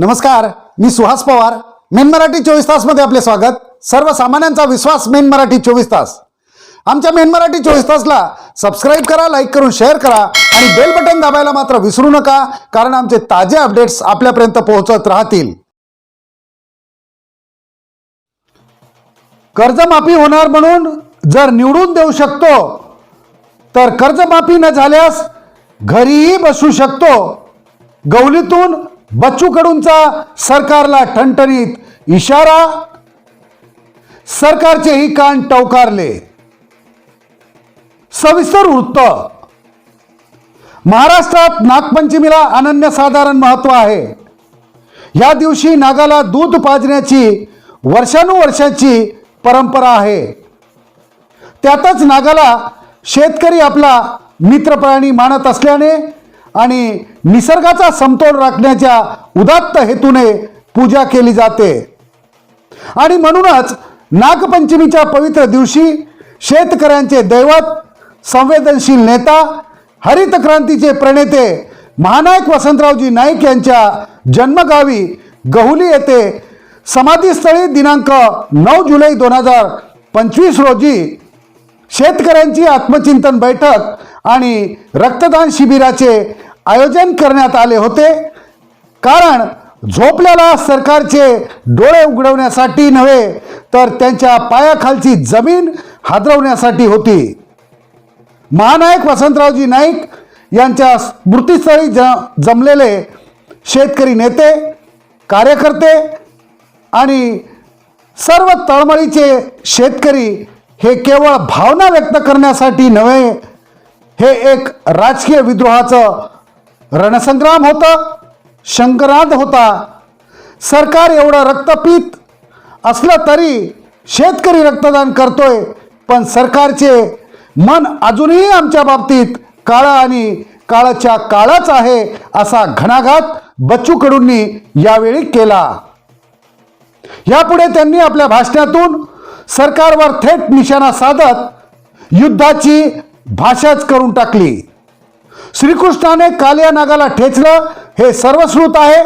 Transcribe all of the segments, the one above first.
नमस्कार मी सुहास पवार. मेन मराठी चोवीस तासमध्ये आपले स्वागत. सर्वसामान्यांचा विश्वास मेन मराठी चोवीस तास. आमच्या मेन मराठी चोवीस तासला सबस्क्राईब करा लाईक करून शेअर करा आणि बेल बटन दाबायला मात्र विसरू नका कारण आमचे ताजे अपडेट्स आपल्यापर्यंत पोहोचत राहतील. कर्जमाफी होणार म्हणून जर निवडून देऊ शकतो तर कर्जमाफी न झाल्यास घरीही बसू शकतो. गवलीतून बच्चू कडूंचा सरकारला ठणठणीत इशारा. सरकारचेही कान टवकारले. सविस्तर वृत्त. महाराष्ट्रात नागपंचमीला अनन्यसाधारण महत्त्व आहे. या दिवशी नागाला दूध पाजण्याची वर्षानुवर्षाची परंपरा आहे. त्यातच नागाला शेतकरी आपला मित्रप्राणी मानत असल्याने आणि निसर्गाचा समतोल राखण्याच्या उदात्त हेतूने पूजा केली जाते. आणि म्हणूनच नागपंचमीच्या पवित्र दिवशी शेतकऱ्यांचे दैवत संवेदनशील नेता हरित क्रांतीचे प्रणेते महानायक वसंतरावजी नाईक यांच्या जन्मगावी गहुली येथे समाधीस्थळी दिनांक नऊ जुलै दोन हजार पंचवीस रोजी शेतकऱ्यांची आत्मचिंतन बैठक आणि रक्तदान शिबिराचे आयोजन करण्यात आले होते. कारण झोपल्याला सरकारचे डोळे उघडवण्यासाठी नव्हे तर त्यांच्या पायाखालची जमीन हादरवण्यासाठी होती. महानायक वसंतरावजी नाईक यांच्या स्मृतीस्थळी ज जमलेले शेतकरी नेते कार्यकर्ते आणि सर्व तळमळीचे शेतकरी हे केवळ भावना व्यक्त करण्यासाठी नव्हे हे एक राजकीय विद्रोहाचं रणसंग्राम होतं शंकराद होता. सरकार एवढं रक्तपीत असलं तरी शेतकरी रक्तदान करतोय पण सरकारचे मन अजूनही आमच्या बाबतीत काळं आणि काळाच्या काळाच आहे असा घणाघात बच्चू कडूंनी यावेळी केला. यापुढे त्यांनी आपल्या भाषणातून सरकारवर थेट निशाणा साधत युद्धाची भाषाच करून टाकली. श्रीकृष्णाने कालिया नागाला ठेचलं हे सर्वश्रुत आहे.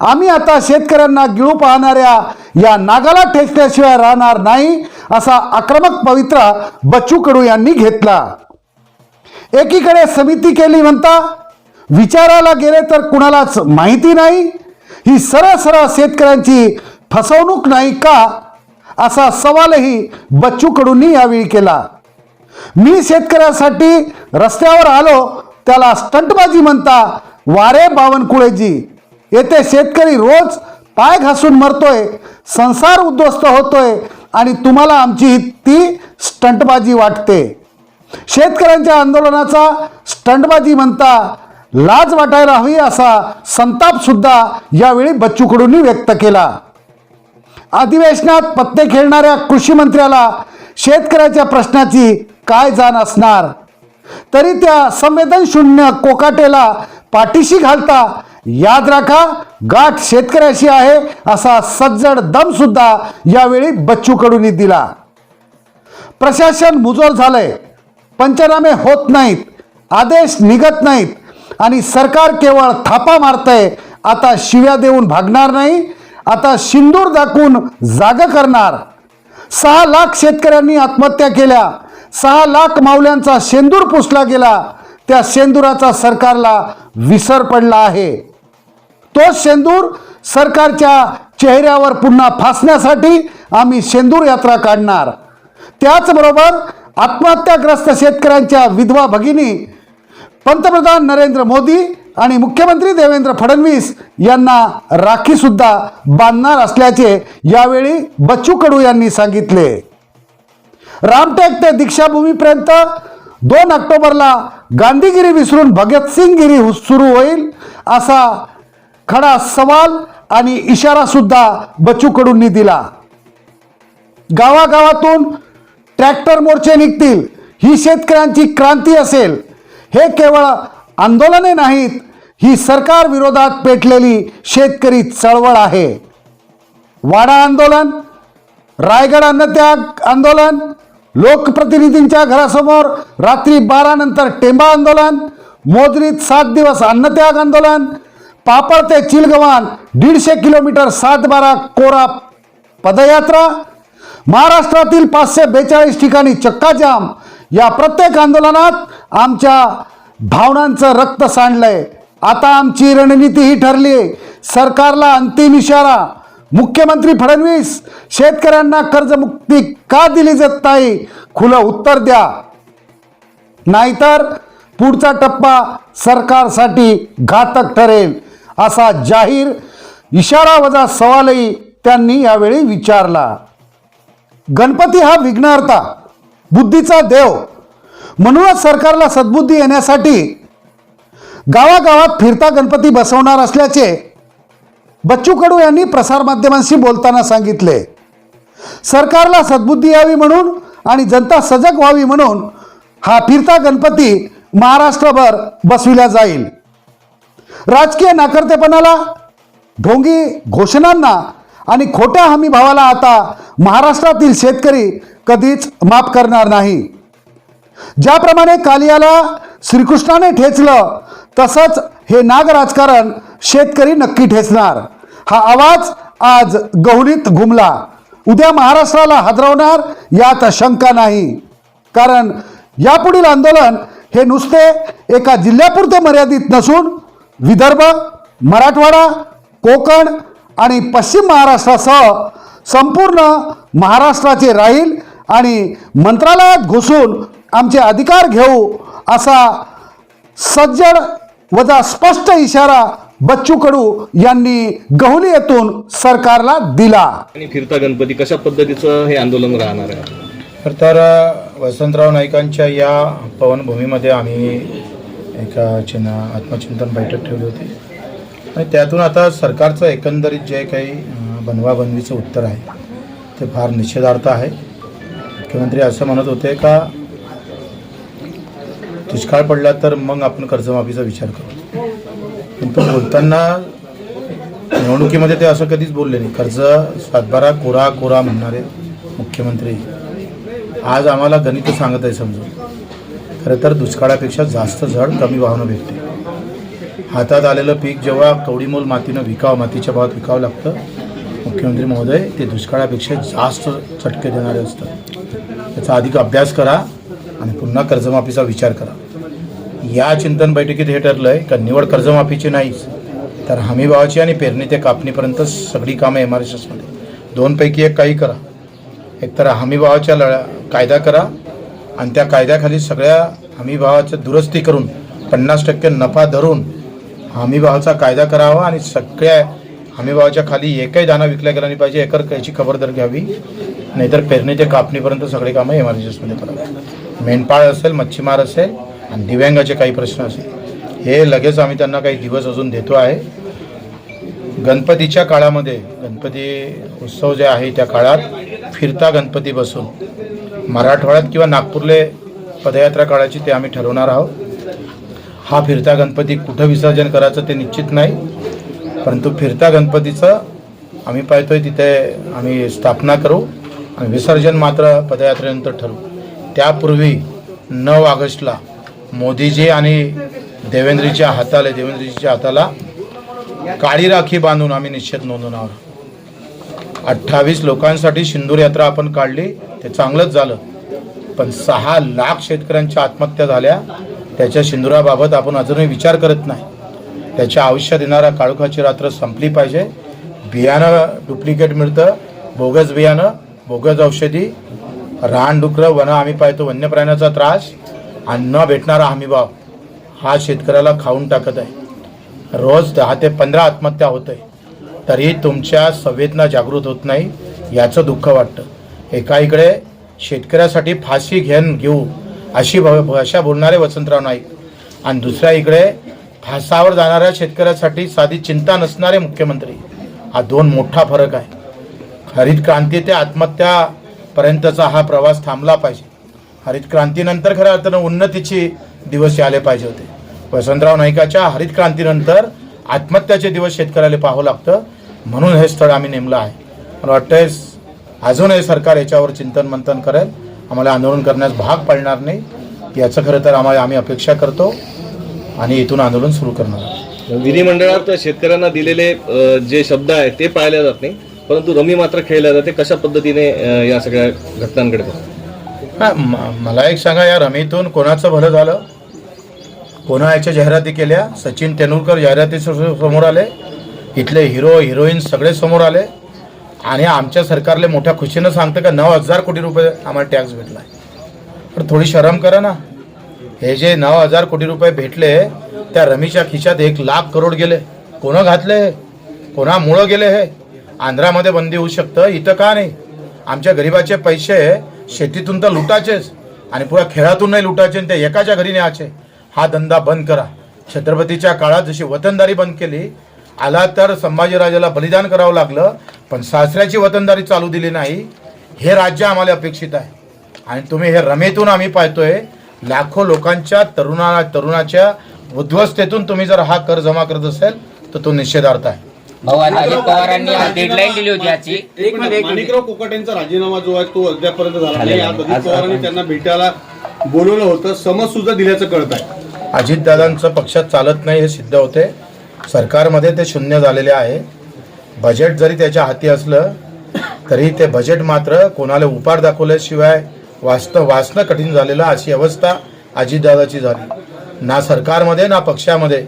आम्ही आता शेतकऱ्यांना गिळू पाहणाऱ्या या नागाला ठेचल्याशिवाय राहणार नाही असा आक्रमक पवित्रा बच्चू कडू यांनी घेतला. एकीकडे समिती केली म्हणता विचाराला गेले तर कुणालाच माहिती नाही. ही सरळ सरळ शेतकऱ्यांची फसवणूक नाही का? असा सवालही बच्चू कडूंनी यावेळी केला. मी शेतकऱ्यासाठी रस्त्यावर आलो त्याला स्टंटबाजी म्हणता वारे बावनकुळेजी येथे शेतकरी रोज पाय घासून मरतोय संसार उद्ध्वस्त होतोय आणि तुम्हाला आमची ती स्टंटबाजी वाटते. शेतकऱ्यांच्या आंदोलनाचा स्टंटबाजी म्हणता लाज वाटायला हवी असा संताप सुद्धा यावेळी बच्चूकडूंनी व्यक्त केला. अधिवेशनात पत्ते खेळणाऱ्या कृषी मंत्र्याला शेतकऱ्याच्या प्रश्नाची काय जाण असणार? तरी त्या संवेदनशून्य कोकाटेला पाठीशी घालता याद राखा गाठ शेतकऱ्याशी आहे असा सज्जड दम सुद्धा यावेळी बच्चू कडूंनी दिला. प्रशासन मुजोर झालंय. पंचनामे होत नाहीत आदेश निघत नाहीत आणि सरकार केवळ थापा मारतंय आता शिव्या देऊन भागणार नाही आता शिंदूर दाखवून जाग करणार. सहा लाख शेतकऱ्यांनी आत्महत्या केल्या. सहा लाख मावल्यांचा शेंदूर पुसला गेला. त्या शेंदुराचा सरकारला विसर पडला आहे. तो शेंदूर सरकारच्या चेहऱ्यावर पुन्हा फासण्यासाठी आम्ही शेंदूर यात्रा काढणार. त्याचबरोबर आत्महत्याग्रस्त शेतकऱ्यांच्या विधवा भगिनी पंतप्रधान नरेंद्र मोदी आणि मुख्यमंत्री देवेंद्र फडणवीस यांना राखी सुद्धा बांधणार असल्याचे यावेळी बच्चू कडू यांनी सांगितले. रामटेक ते दीक्षाभूमीपर्यंत दोन ऑक्टोबरला गांधीगिरी विसरून भगतसिंगगिरी सुरू होईल असा खडा सवाल आणि इशारा सुद्धा बच्चू कडूंनी दिला. गावागावातून ट्रॅक्टर मोर्चे निघतील ही शेतकऱ्यांची क्रांती असेल हे केवळ आंदोलने नाहीत. ही सरकार विरोधात पेटलेली शेतकरी चळवळ आहे. वाडा आंदोलन रायगड अन्नत्याग आंदोलन लोकप्रतिनिधींच्या घरासमोर रात्री बारा नंतर टेंबा आंदोलन मोजरीत सात दिवस अन्नत्याग आंदोलन पापड ते चिलगवान दीडशे किलोमीटर सातबारा कोरा पदयात्रा महाराष्ट्रातील पाचशे बेचाळीस ठिकाणी चक्काजाम या प्रत्येक आंदोलनात आमच्या भावनांचं रक्त सांडलंय. आता आमची रणनीती ही ठरली सरकारला अंतिम इशारा. मुख्यमंत्री फडणवीस शेतकऱ्यांना कर्जमुक्ती का दिली जात नाही? खुलं उत्तर द्या. नाहीतर पुढचा टप्पा सरकारसाठी घातक ठरेल असा जाहीर इशारा वजा सवालही त्यांनी यावेळी विचारला. गणपती हा विघ्नहर्ता बुद्धीचा देव. म्हणूनच सरकारला सद्बुद्धी येण्यासाठी गावागावात फिरता गणपती बसवणार असल्याचे बच्चू कडू यांनी प्रसारमाध्यमांशी बोलताना सांगितले. सरकारला सद्बुद्धी यावी म्हणून आणि जनता सजग व्हावी म्हणून हा फिरता गणपती महाराष्ट्रभर बसविला जाईल. राजकीय नाकर्तेपणाला ढोंगी घोषणांना आणि खोट्या हमी भावाला आता महाराष्ट्रातील शेतकरी कधीच माफ करणार नाही. ज्याप्रमाणे कालियाला श्रीकृष्णाने ठेचलं तसंच हे नाग राजकारण शेतकरी नक्की ठेचणार. हा आवाज आज गहुलीत घुमला. उद्या महाराष्ट्राला हादरवणार यात शंका नाही. कारण यापुढील आंदोलन हे नुसते एका जिल्ह्यापुरते मर्यादित नसून विदर्भ मराठवाडा कोकण आणि पश्चिम महाराष्ट्रासह संपूर्ण महाराष्ट्राचे राहील आणि मंत्रालयात घुसून आमचे अधिकार घेऊ असा सज्जड वजा स्पष्ट इशारा बच्चू कडू यांनी गहुली येथून सरकारला दिला. आणि फिरता गणपती कशा पद्धतीचं हे आंदोलन राहणार आहे? खरं तर वसंतराव नाईकांच्या या पवनभूमीमध्ये आम्ही एका चिन्ह आत्मचिंतन बैठक ठेवली होती. आणि त्यातून आता सरकारचं एकंदरीत जे काही बनवाबनवीचं उत्तर आहे ते फार निषेधार्थ आहे. मुख्यमंत्री असं म्हणत होते का दुष्काळ पडला तर मग आपण कर्जमाफीचा विचार करू. पण तो बोलताना निवडणुकीमध्ये ते असं कधीच बोलले नाही. कर्ज सातबारा कोरा कोरा म्हणणारे मुख्यमंत्री. आज आम्हाला गणित सांगत आहे समजून. खरं तर दुष्काळापेक्षा जास्त झड कमी वाहनं भेटते हातात आलेलं पीक जेव्हा कवडीमोल मातीनं विकावं मातीच्या भावात विकावं लागतं मुख्यमंत्री महोदय ते दुष्काळापेक्षा जास्त चटके देणारे असतात. त्याचा अधिक अभ्यास करा. आणि पुन्हा कर्जमाफीचा विचार करा. या चिंतन बैठकीत हे ठरलं आहे का निवड कर्जमाफीची नाहीच तर हमीभावाची आणि पेरणी ते कापणीपर्यंत सगळी कामं एम आर एस एसमध्ये दोनपैकी एक काही करा. एकतर हमीभावाच्या लढा कायदा करा आणि त्या कायद्याखाली सगळ्या हमीभावाच्या दुरुस्ती करून पन्नास टक्के नफा धरून हमीभावाचा कायदा करावा आणि सगळ्या हमीभावाच्या खाली एकही दाना विकल्या गेला नाही पाहिजे एकर याची खबरदारी घ्यावी. नाहीतर पेरणी ते कापणीपर्यंत सगळे कामं एमर्जन्सीमध्ये करावी मेंढपाळ असेल मच्छीमार असेल आणि दिव्यांगाचे काही प्रश्न असेल. हे लगेच आम्ही त्यांना काही दिवस अजून देतो आहे. गणपतीच्या काळामध्ये गणपती उत्सव जे आहे त्या काळात फिरता गणपती बसून मराठवाड्यात किंवा नागपूरले पदयात्रा काळाची ते आम्ही ठरवणार आहोत. हा फिरता गणपती कुठं विसर्जन करायचं ते निश्चित नाही. परंतु फिरता गणपतीचं आम्ही पाहतोय तिथे आम्ही स्थापना करू आणि विसर्जन मात्र पदयात्रेनंतर ठरवू त्यापूर्वी नऊ ऑगस्टला मोदीजी आणि देवेंद्रजीच्या हाताला देवेंद्रजीच्या हाताला काळी राखी बांधून आम्ही निश्चित नोंदून आहोत. अठ्ठावीस लोकांसाठी सिंदूर यात्रा आपण काढली ते चांगलंच झालं. पण सहा लाख शेतकऱ्यांच्या आत्महत्या झाल्या त्याच्या सिंदुराबाबत आपण अजूनही विचार करत नाही. त्याच्या आयुष्य देणारा काळोखाची रात्र संपली पाहिजे. बियाणं डुप्लिकेट मिळतं. बोगस बियाणं बोगस औषधी रानडुकरं वनं आम्ही पाहतो. वन्य प्राण्याचा त्रास आणि न भेटणारा हमीभाव हा शेतकऱ्याला खाऊन टाकत आहे. रोज दहा ते पंधरा आत्महत्या होत आहे तरी तुमच्या संवेदना जागृत होत नाही याचं दुःख वाटतं. एका इकडे शेतकऱ्यासाठी फाशी घेऊन घेऊ अशी भ- भाषा बोलणारे वसंतराव नाईक आणि दुसऱ्या इकडे फासावर जाणाऱ्या शेतकऱ्यासाठी साधी चिंता नसणारे मुख्यमंत्री. हा दोन मोठा फरक आहे. हरित क्रांती ते आत्महत्यापर्यंतचा हा प्रवास थांबला पाहिजे. हरित क्रांतीनंतर खऱ्या अर्थानं उन्नतीचे दिवस आले पाहिजे होते. वसंतराव नाईकाच्या हरित क्रांतीनंतर आत्महत्याचे दिवस शेतकऱ्याला पाहावं लागतं. म्हणून हे स्थळ आम्ही नेमलं आहे. मला वाटतंय अजूनही सरकार याच्यावर चिंतन मंथन करेल. आम्हाला आंदोलन करण्यास भाग पडणार नाही. याचं खरं तर आम्हाला आम्ही अपेक्षा करतो. आणि इथून आंदोलन सुरू करणार आहोत. विधिमंडळात शेतकऱ्यांना दिलेले अ, जे शब्द आहेत ते पाळले जात नाही. परंतु रमी मात्र खेळल्या जाते. कशा पद्धतीने अ, या सगळ्या घटनांकडे पाहता? हा म- मला एक सांगा या रमीतून कोणाचं भलं झालं? कोणा याच्या जाहिराती केल्या? सचिन तेंडुलकर जाहिराती समोर आले. इथले हिरो हिरोईन सगळे समोर आले. आणि आमच्या सरकारले मोठ्या खुशीनं सांगतं का नऊ हजार कोटी रुपये आम्हाला टॅक्स भेटला पण थोडी शरम करा ना. हे जे नऊ हजार कोटी रुपये भेटले त्या रमीच्या खिशात एक लाख करोड गेले. कोणं घातले? हे कोणामुळं गेले हे? आंध्रामध्ये बंदी होऊ शकतं? इथं का नाही? आमच्या गरिबाचे पैसे शेतीतून तर लुटाचेच. आणि पुऱ्या खेळातून नाही लुटायचे ते एकाच्या घरी न्यायचे. हा धंदा बंद करा. छत्रपतीच्या काळात जशी वतनदारी बंद केली आला तर संभाजीराजाला बलिदान करावं लागलं पण सासऱ्याची वतनदारी चालू दिली नाही. हे राज्य आम्हाला अपेक्षित आहे. आणि तुम्ही हे रमेतून आम्ही पाहतोय लाखो लोकांच्या तरुणा तरुणाच्या उद्ध्वस्तेतून तुम्ही जर हा कर जमा करत असेल तर तो निषेधार्थ आहे. भाऊ अजित पवारांनी डेडलाईन दिली होती याची. एक मिनिट माणिकराव कोकाटेंचा राजीनामा जो आहे तो अद्यापर्यंत झाला नाही. आज अजित पवारांनी त्यांना भेटायला बोलवलं होतं. समज सुद्धा दिल्याचं कळत आहे अजितदादांचं पक्षात चालत नाही हे सिद्ध होते. सरकारमध्ये ते शून्य झालेले आहे. बजेट जरी त्याच्या हाती असलं तरी ते बजेट मात्र कोणाला उपार दाखवल्याशिवाय वाचणं वाचणं कठीण झालेलं अशी अवस्था अजितदादाची झाली. ना सरकारमध्ये ना पक्षामध्ये.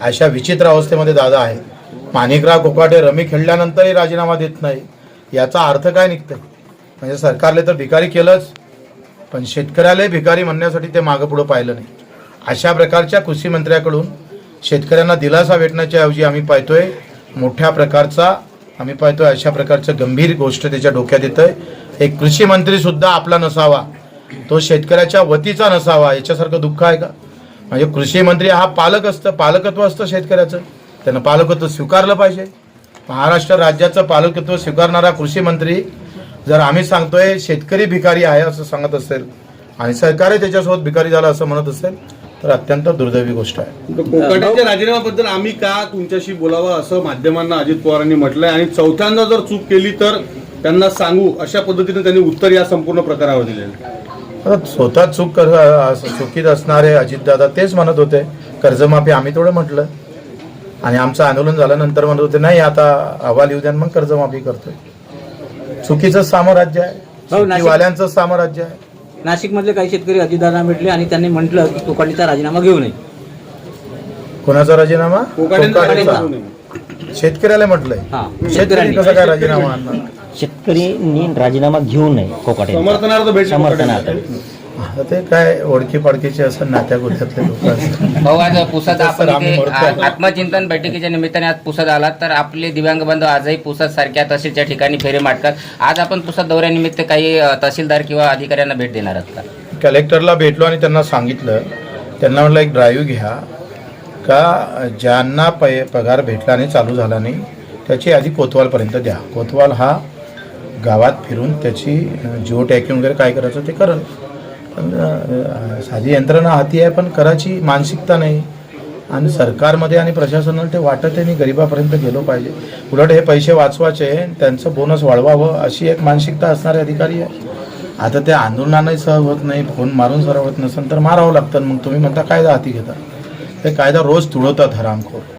अशा विचित्र अवस्थेमध्ये दादा आहे माणिकराव कोकाटे रमी खेळल्यानंतरही राजीनामा देत नाही. याचा अर्थ काय निघतंय? म्हणजे सरकारले तर भिकारी केलंच पण शेतकऱ्यालाही भिकारी म्हणण्यासाठी ते मागं पुढं पाहिलं नाही. अशा प्रकारच्या कृषी मंत्र्याकडून शेतकऱ्यांना दिलासा भेटण्याच्या ऐवजी आम्ही पाहतोय मोठ्या प्रकारचा आम्ही पाहतोय अशा प्रकारचं गंभीर गोष्ट त्याच्या डोक्यात येतंय. एक कृषी मंत्री सुद्धा आपला नसावा. तो शेतकऱ्याच्या वतीचा नसावा. याच्यासारखं दुःख आहे का? म्हणजे कृषी मंत्री हा पालक असतं. पालकत्व असतं शेतकऱ्याचं. त्यानं पालकत्व स्वीकारलं पाहिजे. महाराष्ट्र राज्याचं पालकत्व स्वीकारणारा कृषी मंत्री जर आम्ही सांगतोय शेतकरी भिकारी आहे असं सांगत असेल आणि सरकारही त्याच्यासोबत भिकारी झाला असं म्हणत असेल तर अत्यंत दुर्दैवी गोष्ट आहे. तर राजीनाम्याबद्दल आम्ही का तुमच्याशी बोलावं असं माध्यमांना अजित पवारांनी म्हटलंय? आणि चौथ्यांदा जर चूक केली तर त्यांना सांगू अशा पद्धतीने त्यांनी उत्तर या संपूर्ण प्रकारावर दिलेलं. आता स्वतः चूक कर चुकीत असणारे अजितदादा तेच म्हणत होते कर्जमाफी आम्ही थोडं म्हटलं. आणि आमचं आंदोलन झाल्यानंतर म्हणत होते नाही आता अहवाल येऊ द्या मग कर्जमाफी करतोय. चुकीचं साम्राज्य आहे. हो, चुकीवाल्यांचं साम्राज्य आहे. नाशिक मधले काही शेतकरी अजितदादांना भेटले आणि त्यांनी म्हटलं की कोकाटीचा राजीनामा घेऊ नये. कोणाचा राजीनामा. शेतकऱ्याला म्हटलंय. हा शेतकरी शेतकऱ्यांनी. कसा काय राजीनामा आणणार? शेतकऱ्यांनी राजीनामा घेऊ नये कोकाटे समर्थनार्थ भेट समर्थनार्थ आता ते काय ओळखी पाडकीचे असं नात्या गोत्यातले लोक असतात. भाऊ आज पुसद आपण इथे. आ- आत्मचिंतन बैठकीच्या निमित्ताने आज पुसद आलात तर आपले दिव्यांग बंधू आजही पुसद सारख्या तहसीलच्या ठिकाणी फेरे माटतात आज आपण पुसद दौऱ्यानिमित्त काही अ, तहसीलदार किंवा अधिकाऱ्यांना भेट देणार आहात का? कलेक्टरला भेटलो आणि त्यांना सांगितलं. त्यांना म्हटलं एक ड्राईव्ह घ्या. का ज्यांना पै पगार भेटला नाही चालू झाला नाही त्याची आधी कोतवालपर्यंत द्या. कोतवाल हा गावात फिरून त्याची जिओ टॅकिंग वगैरे काय करायचं ते करल. पण साधी यंत्रणा हाती आहे पण करायची मानसिकता नाही. आणि सरकारमध्ये आणि प्रशासनाला ते वाटत आहे मी गरिबापर्यंत गेलो पाहिजे. उलट हे पैसे वाचवायचे त्यांचं बोनस वाढवावं अशी एक मानसिकता असणारे अधिकारी आहे. आता त्या आंदोलनालाही सह होत नाही फोन मारून सरळ होत नसेल तर मारावं लागतं. मग तुम्ही म्हणता कायदा हाती घेता. ते कायदा रोज तुळवतात हरामखोर.